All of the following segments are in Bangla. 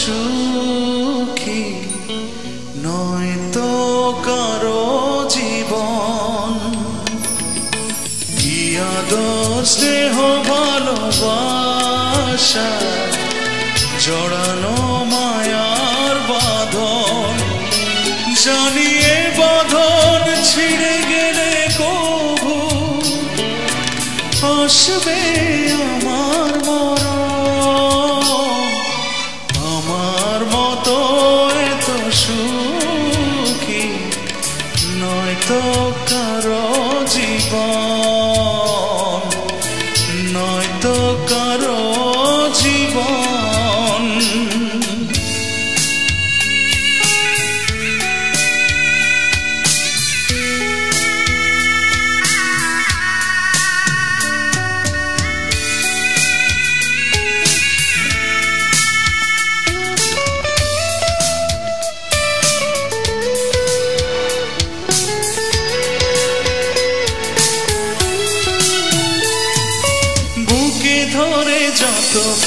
সুখী নয় তো কারও জীবন। কি স্নেহ ভালোবাসা, জড়ানো মায়ার বাঁধন। জানিয়ে বাঁধন ছিঁড়ে গেলে কবু, আসবে আমার জীবন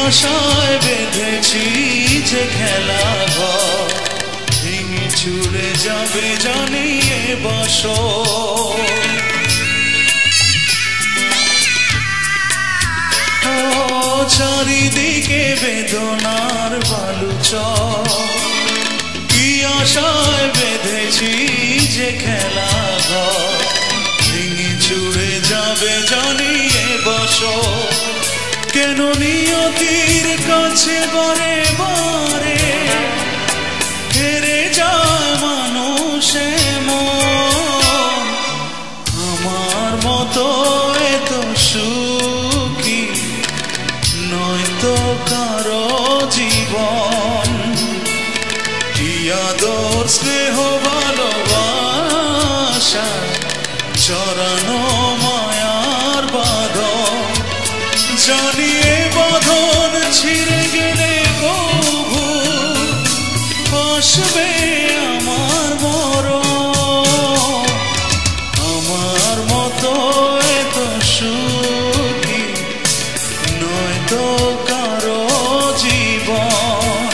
আশায় বেঁধেছি যে খেলা ভেঙে চুড়ে যাবে জানিয়ে বস চারিদিকে বেদনার বালুচ কি আশায় বেঁধেছি যে খেলা ঘর। ভেঙে চুড়ে যাবে জানিয়ে বস কেন নিয়তির কাছে বারে বারে হেরে যায় মানুষে মন আমার মতো এত সুখী নয়তো কারও জীবন। কি আদর, স্নেহ, ভালোবাসা বাঁধন জানিয়ে বাঁধন ছিঁড়ে গেলে কবু আসবে আমার মরণ। আমার মতো এত সুখী নয়তো কারও জীবন।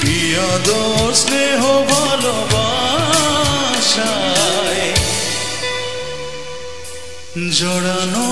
কি আদর, স্নেহ, ভালোবাসায় জড়ানো